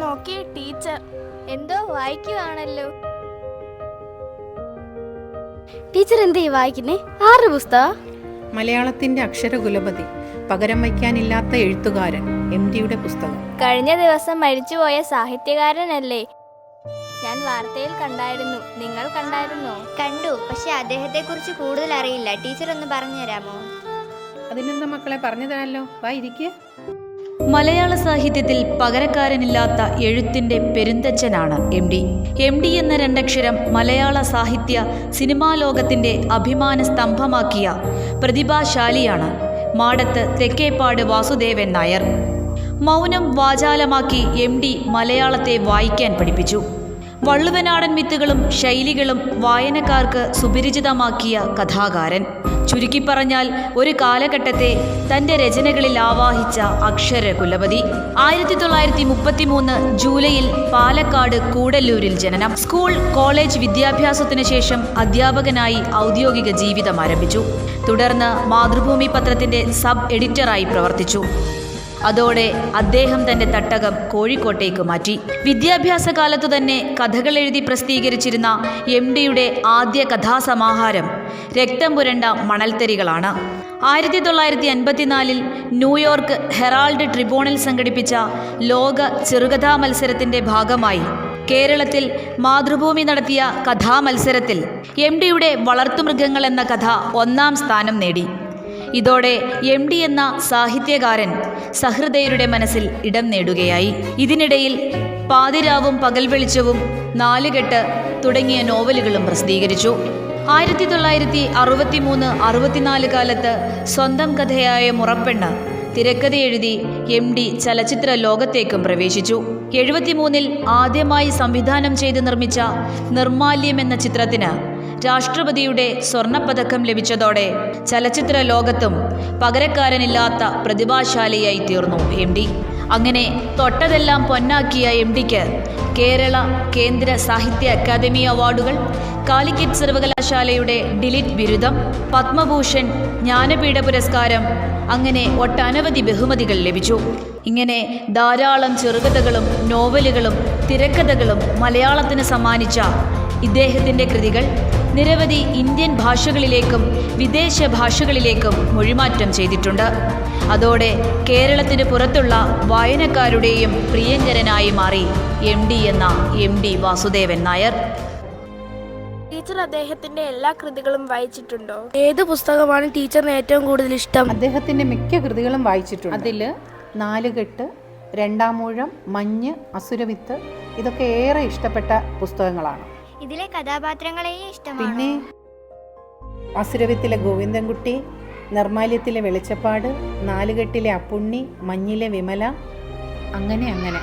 നോക്കിയേ ടീച്ചർ. എന്തോ വായിക്കുവാണല്ലോ. ടീച്ചർ എന്തേ വായിക്കുന്നേ? ആറ് പുസ്തക? മലയാളത്തിന്റെ അക്ഷരകുലപതി പകരം വയ്ക്കാനില്ലാത്ത എഴുത്തുകാരൻ എം ഡിയുടെ പുസ്തകം. കഴിഞ്ഞ ദിവസം മരിച്ചുപോയ സാഹിത്യകാരനല്ലേ? ഞാൻ വാർത്തയിൽ കണ്ടായിരുന്നു. നിങ്ങൾ കണ്ടായിരുന്നോ? കണ്ടു. പക്ഷെ അദ്ദേഹത്തെ കുറിച്ച് കൂടുതൽ അറിയില്ല. ടീച്ചർ ഒന്ന് പറഞ്ഞു തരാമോ? അതിനെന്താ മക്കളെ പറഞ്ഞു തരാമല്ലോ വാ ഇരിക്കുക മലയാള സാഹിത്യത്തിൽ പകരക്കാരനില്ലാത്ത എഴുത്തിന്റെ പെരുന്തച്ഛനാണ് എം ഡി. എം ഡി എന്ന രണ്ടക്ഷരം മലയാള സാഹിത്യ സിനിമാ ലോകത്തിന്റെ അഭിമാന സ്തംഭമാക്കിയ പ്രതിഭാശാലിയാണ് മാടത്ത് തെക്കേപ്പാട് വാസുദേവൻ നായർ. മൗനം വാചാലമാക്കി എം ഡി മലയാളത്തെ വായിക്കാൻ പഠിപ്പിച്ചു. വള്ളുവനാടൻ മിത്തുകളും ശൈലികളും വായനക്കാർക്ക് സുപരിചിതമാക്കിയ കഥാകാരൻ. ചുരുക്കി പറഞ്ഞാൽ ഒരു കാലഘട്ടത്തെ തന്റെ രചനകളിൽ ആവാഹിച്ച അക്ഷര കുലപതി. ആയിരത്തി തൊള്ളായിരത്തി ജൂലൈയിൽ പാലക്കാട് കൂടല്ലൂരിൽ ജനനം. സ്കൂൾ കോളേജ് വിദ്യാഭ്യാസത്തിനു ശേഷം അധ്യാപകനായി ഔദ്യോഗിക ജീവിതം ആരംഭിച്ചു. തുടർന്ന് മാതൃഭൂമി പത്രത്തിന്റെ സബ് എഡിറ്ററായി പ്രവർത്തിച്ചു. അതോടെ അദ്ദേഹം തന്റെ തട്ടകം കോഴിക്കോട്ടേക്ക് മാറ്റി. വിദ്യാഭ്യാസ കാലത്തു തന്നെ കഥകൾ എഴുതി പ്രസിദ്ധീകരിച്ചിരുന്ന എം ഡിയുടെ ആദ്യ കഥാസമാഹാരം രക്തം പുരണ്ട മണൽത്തരികളാണ്. ആയിരത്തി തൊള്ളായിരത്തി അൻപത്തിനാലിൽ ന്യൂയോർക്ക് ഹെറാൾഡ് ട്രിബ്യൂണൽ സംഘടിപ്പിച്ച ലോക ചെറുകഥാ മത്സരത്തിന്റെ ഭാഗമായി കേരളത്തിൽ മാതൃഭൂമി നടത്തിയ കഥാമത്സരത്തിൽ എം ഡിയുടെ വളർത്തുമൃഗങ്ങൾ എന്ന കഥ ഒന്നാം സ്ഥാനം നേടി. ഇതോടെ എം ഡി എന്ന സാഹിത്യകാരൻ സഹൃദയരുടെ മനസ്സിൽ ഇടം നേടുകയായി. ഇതിനിടയിൽ പാതിരാവും പകൽ വെളിച്ചവും നാലുകെട്ട് തുടങ്ങിയ നോവലുകളും പ്രസിദ്ധീകരിച്ചു. ആയിരത്തി തൊള്ളായിരത്തി അറുപത്തിമൂന്ന് അറുപത്തിനാല് കാലത്ത് സ്വന്തം കഥയായ മുറപ്പെണ്ണ് തിരക്കഥ എഴുതി എം ഡി ചലച്ചിത്ര ലോകത്തേക്കും പ്രവേശിച്ചു. എഴുപത്തിമൂന്നിൽ ആദ്യമായി സംവിധാനം ചെയ്ത് നിർമ്മിച്ച നിർമാല്യം എന്ന ചിത്രത്തിന് രാഷ്ട്രപതിയുടെ സ്വർണപ്പതക്കം ലഭിച്ചതോടെ ചലച്ചിത്ര ലോകത്തും പകരക്കാരനില്ലാത്ത പ്രതിഭാശാലിയായി തീർന്നു എം ഡി. അങ്ങനെ തൊട്ടതെല്ലാം പൊന്നാക്കിയ എം ഡിക്ക് കേരള കേന്ദ്ര സാഹിത്യ അക്കാദമി അവാർഡുകൾ കാലിക്കറ്റ് സർവകലാശാലയുടെ ഡിലിറ്റ് ബിരുദം പത്മഭൂഷൺ ജ്ഞാനപീഠ പുരസ്കാരം അങ്ങനെ ഒട്ടനവധി ബഹുമതികൾ ലഭിച്ചു. ഇങ്ങനെ ധാരാളം ചെറുകഥകളും നോവലുകളും തിരക്കഥകളും മലയാളത്തിന് സമ്മാനിച്ച ഇദ്ദേഹത്തിന്റെ കൃതികൾ നിരവധി ഇന്ത്യൻ ഭാഷകളിലേക്കും വിദേശ ഭാഷകളിലേക്കും മൊഴിമാറ്റം ചെയ്തിട്ടുണ്ട്. അതോടെ കേരളത്തിന് പുറത്തുള്ള വായനക്കാരുടെയും പ്രിയങ്കരനായി മാറി എം ഡി എന്ന M D Vasudevan Nair. Teacher അദ്ദേഹത്തിന്റെ എല്ലാ കൃതികളും വായിച്ചിട്ടുണ്ടോ? ഏത് പുസ്തകമാണ് ടീച്ചറിന് ഏറ്റവും കൂടുതൽ ഇഷ്ടം? അദ്ദേഹത്തിന്റെ മിക്ക കൃതികളും വായിച്ചിട്ടുണ്ട്. അതിൽ നാലുകെട്ട് രണ്ടാമൂഴം മഞ്ഞ് അസുരവിത്ത് ഇതൊക്കെ ഏറെ ഇഷ്ടപ്പെട്ട പുസ്തകങ്ങളാണ്. ഇതിലെ കഥാപാത്രങ്ങളെയും ഇഷ്ടമാണ് പിന്നെ? അസുരവിത്തിലെ ഗോവിന്ദൻകുട്ടി നിർമാല്യത്തിലെ വെളിച്ചപ്പാട് നാലുകെട്ടിലെ അപ്പുണ്ണി മഞ്ഞിലെ വിമല അങ്ങനെ അങ്ങനെ.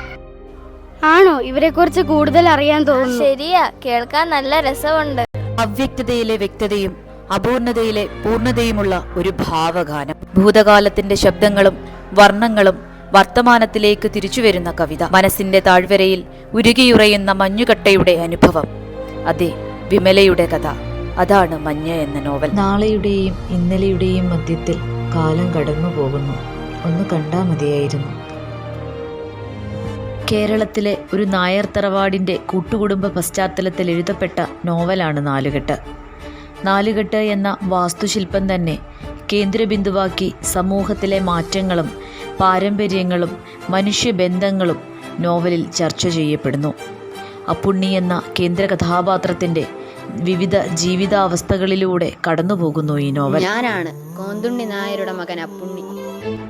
ആണോ? ഇവരെ കുറിച്ച് കൂടുതൽ അറിയാൻ തോന്നുന്നു. ശരിയാ. കേൾക്കാൻ നല്ല രസമുണ്ട്. അവ്യക്തതയിലെ വ്യക്തതയും അപൂർണതയിലെ പൂർണതയുമുള്ള ഒരു ഭാവഗാനം. ഭൂതകാലത്തിന്റെ ശബ്ദങ്ങളും വർണങ്ങളും വർത്തമാനത്തിലേക്ക് തിരിച്ചുവരുന്ന കവിത. മനസ്സിന്റെ താഴ്വരയിൽ ഉരുകിയുറയുന്ന മഞ്ഞുകട്ടയുടെ അനുഭവം. അതെ വിമലയുടെ കഥ. അതാണ് മഞ്ഞ എന്ന നോവൽ. നാളെയുടെയും ഇന്നലെയുടെയും മധ്യത്തിൽ കാലം കടന്നു പോകുന്നു. ഒന്ന് കണ്ടാ മതിയായിരുന്നു. കേരളത്തിലെ ഒരു നായർ തറവാടിന്റെ കൂട്ടുകുടുംബ പശ്ചാത്തലത്തിൽ എഴുതപ്പെട്ട നോവലാണ് നാലുകെട്ട്. നാലുകെട്ട് എന്ന വാസ്തുശില്പം തന്നെ കേന്ദ്രബിന്ദുവാക്കി സമൂഹത്തിലെ മാറ്റങ്ങളും പാരമ്പര്യങ്ങളും മനുഷ്യബന്ധങ്ങളും നോവലിൽ ചർച്ച ചെയ്യപ്പെടുന്നു. അപ്പുണ്ണി എന്ന കേന്ദ്ര കഥാപാത്രത്തിന്റെ വിവിധ ജീവിതാവസ്ഥകളിലൂടെ കടന്നുപോകുന്നു ഈ നോവൽ. ഞാനാണ് കോന്തുണ്ണി നായരുടെ മകൻ അപ്പുണ്ണി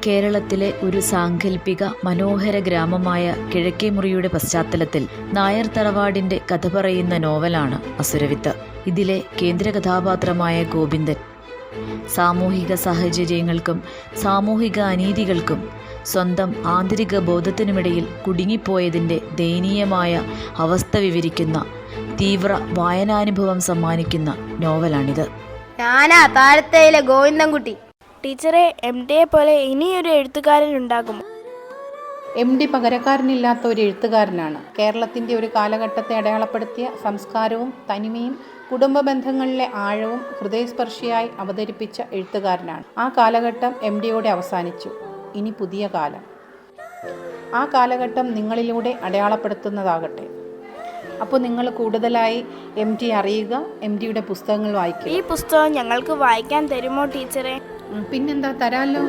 കേരളത്തിലെ ഒരു സാങ്കല്പിക മനോഹര ഗ്രാമമായ കിഴക്കേമുറിയുടെ പശ്ചാത്തലത്തിൽ നായർ തറവാടിന്റെ കഥ പറയുന്ന നോവലാണ് അസുരവിത്ത്. ഇതിലെ കേന്ദ്ര കഥാപാത്രമായ ഗോവിന്ദൻ. സാമൂഹിക സാഹചര്യങ്ങൾക്കും സാമൂഹിക അനീതികൾക്കും സ്വന്തം ആന്തരിക ബോധത്തിനുമിടയിൽ കുടുങ്ങിപ്പോയതിന്റെ ദയനീയമായ അവസ്ഥ വിവരിക്കുന്ന തീവ്ര വായനാനുഭവം സമ്മാനിക്കുന്ന നോവലാണിത്. ഞാനാ താഴത്തേയിലെ ഗോവിന്ദൻകുട്ടി. ടീച്ചറെ എം ഡിയെ പോലെ ഇനിയൊരു എഴുത്തുകാരൻ ഉണ്ടാകുമോ? എം ഡി പകരക്കാരനില്ലാത്ത ഒരു എഴുത്തുകാരനാണ്. കേരളത്തിന്റെ ഒരു കാലഘട്ടത്തെ അടയാളപ്പെടുത്തിയ സംസ്കാരവും തനിമയും കുടുംബ ബന്ധങ്ങളിലെ ആഴവും ഹൃദയസ്പർശിയായി അവതരിപ്പിച്ച എഴുത്തുകാരനാണ്. ആ കാലഘട്ടം എം ഡിയോടെ അവസാനിച്ചു. ഇനി പുതിയ കാലം. ആ കാലഘട്ടം നിങ്ങളിലൂടെ അടയാളപ്പെടുത്തുന്നതാകട്ടെ. അപ്പോൾ നിങ്ങൾ കൂടുതലായി എം ടി അറിയുക എം ടിയുടെ പുസ്തകങ്ങൾ വായിക്കുക. ഈ പുസ്തകം ഞങ്ങൾക്ക് വായിക്കാൻ തരുമോ ടീച്ചറെ? പിന്നെന്താ തരാമല്ലോ